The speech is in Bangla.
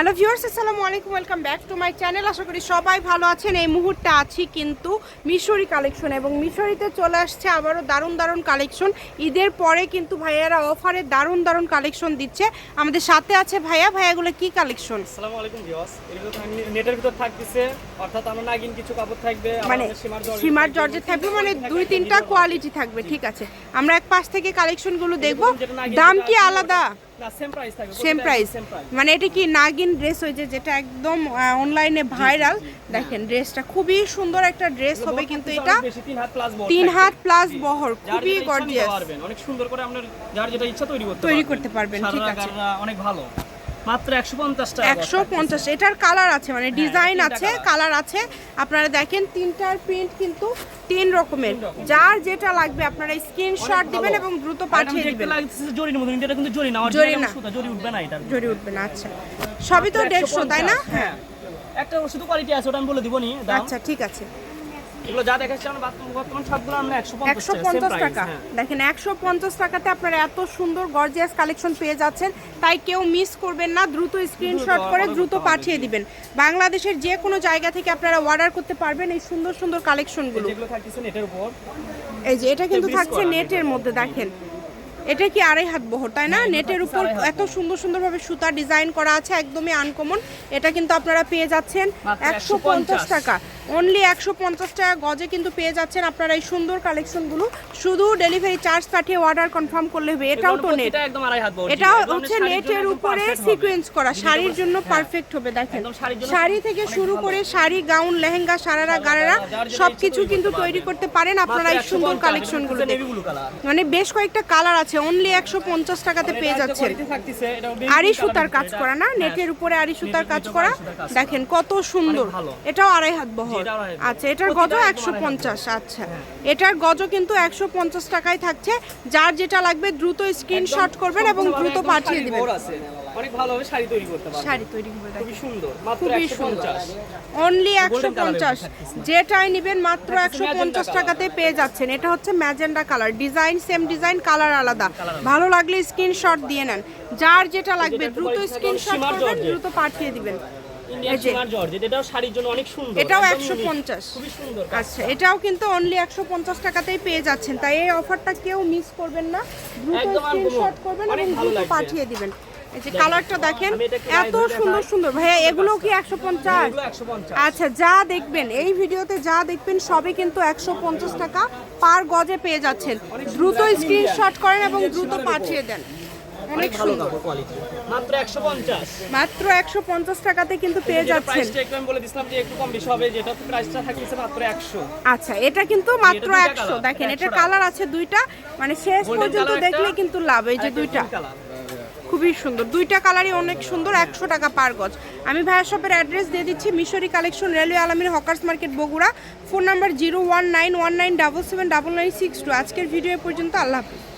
হ্যালো ভিউয়ার্স আসসালামু আলাইকুম welcome back to my channel. আশা করি সবাই ভালো আছেন। এই মুহূর্তে আছি কিন্তু মিশরি কালেকশন এবং মিশরিতে চলে আসছে আবারও দারুণ দারুণ কালেকশন। ঈদের পরে কিন্তু ভাইয়ারা অফারে দারুণ দারুণ কালেকশন দিচ্ছে। আমাদের সাথে আছে ভাইয়া। ভাইয়াগুলো কি কালেকশন? আসসালামু আলাইকুম ভিউয়ার্স। নেটের ভিতর থাকতেছে। অর্থাৎ আমরা নাগিন কিছু কাপড় থাকবে মানে সীমার সীমার থাকবে, মানে দুই তিনটা কোয়ালিটি থাকবে ঠিক আছে। আমরা এক পাশ থেকে কালেকশনগুলো দেখব। দাম কি আলাদা? সেম প্রাইস মানে এটা কি নাগিন ড্রেস হয়েছে যেটা একদম অনলাইনে ভাইরাল দেখেন ড্রেসটা খুবই সুন্দর একটা ড্রেস হবে কিন্তু এটা তিন হাত প্লাস বহর খুবই গর্জিয়াস অনেক সুন্দর করে আপনার যার যেটা ইচ্ছা তৈরি করতে তৈরি পারবেন। করতে পারবেন, ঠিক আছে। অনেক ভালো। মাত্র 150 টাকা একশো পঞ্চাশ এটার কালার আছে মানে ডিজাইন হ্যাঁ, আছে কালার আছে। আপনারা দেখেন তিনটার প্রিন্ট কিন্তু তিন রকমের। যার যেটা লাগবে আপনারা স্ক্রিনশট দিবেন এবং দ্রুত পাঠিয়ে দিবেন। জরির মতো কিন্তু এটা কিন্তু জরি না জরি না। জরি উঠবে না এটা। জরি উঠবে না আচ্ছা। সবই তো দেড়শো তাই না? হ্যাঁ। একটা শুধু কোয়ালিটি আছে ওটা আমি বলে দিব নি আচ্ছা ঠিক আছে। এগুলো যা দেখাচ্ছি আমরা বর্তমান সবগুলো আমরা 150 একশো টাকা, হ্যাঁ। দেখেন একশো পঞ্চাশ টাকাতে আপনারা এত সুন্দর গর্জিয়াস কালেকশন পেয়ে যাচ্ছেন তাই কেউ মিস করবেন না দ্রুত স্ক্রিনশট করে দ্রুত পাঠিয়ে দিবেন। বাংলাদেশের যে কোনো জায়গা থেকে আপনারা অর্ডার করতে পারবেন এই সুন্দর সুন্দর কালেকশনগুলো যেগুলো থাকতেছে নেটের উপর। এই যে এটা কিন্তু থাকছে নেটের মধ্যে দেখেন। এটা কি আড়াই হাত বহর তাই না? হ্যাঁ, নেটের উপর এত সুন্দর সুন্দরভাবে সুতা ডিজাইন করা আছে একদমই আনকমন এটা কিন্তু আপনারা পেয়ে যাচ্ছেন একশো পঞ্চাশ। টাকা। অনলি একশো পঞ্চাশ টাকা গজে কিন্তু পেয়ে যাচ্ছেন আপনারা এই সুন্দর কালেকশনগুলো শুধু ডেলিভারি চার্জ পাঠিয়ে অর্ডার কনফার্ম করলে হবে এটাও তো নেট এটা হচ্ছে নেটের উপরে সিকোয়েন্স করা শাড়ির জন্য পারফেক্ট হবে দেখেন। শাড়ি থেকে শুরু করে শাড়ি গাউন লেহেঙ্গা সারারা গারারা যার যেটা সবকিছু কিন্তু তৈরি করতে পারেন আপনারা এই সুন্দর কালেকশনগুলো মানে বেশ কয়েকটা কালার আছে অনলি একশো পঞ্চাশ টাকাতে পেয়ে যাচ্ছেন। আড়ি সুতার কাজ করা না? নেটের উপরে আড়ি সুতার কাজ করা। দেখেন কত সুন্দর। এটাও আড়াই হাত বহর। আচ্ছা এটার গজ একশো পঞ্চাশ। আচ্ছা। এটার গজ কিন্তু একশো পঞ্চাশ টাকায় থাকছে। যার যেটা লাগবে দ্রুত স্ক্রিনশট করবেন এবং দ্রুত পাঠিয়ে দিবেন। অনেক ভালো শাড়ি তৈরি করতে পারবেন। শাড়ি তৈরি হবে খুবই সুন্দর মাত্র 150 অনলি একশো Golden colour পঞ্চাশ থাকতেছে। যেটাই নেবেন মাত্র থাকতেছে একশো magenta পঞ্চাশ colour। টাকাতে পেয়ে যাচ্ছেন। এটা হচ্ছে magenta colour design same design colour আলাদা। ভালো লাগলে স্ক্রিনশট দিয়ে নেন। যার যেটা লাগবে দ্রুত স্ক্রিনশট করবেন দ্রুত পাঠিয়ে দিবেন। এটাও একশো পঞ্চাশ। আচ্ছা এটাও কিন্তু অনলি একশো পঞ্চাশ টাকাতেই পেয়ে যাচ্ছেন। তাই এই অফারটা কেউ মিস করবেন না। দ্রুত স্ক্রিনশট করবেন এবং দ্রুত পাঠিয়ে দিবেন। এই যে কালারটা দেখেন এত সুন্দর সুন্দর। ভাইয়া এগুলো কি একশো পঞ্চাশ? আচ্ছা যা দেখবেন এই ভিডিওতে যা দেখবেন সবই কিন্তু একশো পঞ্চাশ টাকা পার গজে পেয়ে যাচ্ছেন। দ্রুত স্ক্রিনশট করেন এবং দ্রুত পাঠিয়ে দেন। অনেক সুন্দর। কোয়ালিটি মাত্র 150 মাত্র একশো পঞ্চাশ টাকাতে কিন্তু পেয়ে যাচ্ছেন। প্রাইসটা একটু আমি বলে দিছিলাম যে একটু কম বেশি হবে যেটা প্রাইসটা থাকতেছে মাত্র 100 আচ্ছা এটা কিন্তু মাত্র দুইটা একশো। colour, দেখেন এটা কালার আছে দুইটা মানে শেষ পর্যন্ত দেখলে কিন্তু লাভ এই যে দুইটা। খুবই সুন্দর। দুইটা কালারই অনেক সুন্দর একশো টাকা পার গজ। আমি ভাইয়া শপের অ্যাড্রেস দিয়ে দিচ্ছি Mishri collection railway Alamin hawkers market Bogura. Phone number zero one nine one nine double seven double nine six two আজকের ভিডিও পর্যন্ত আল্লাহ হাফিজ।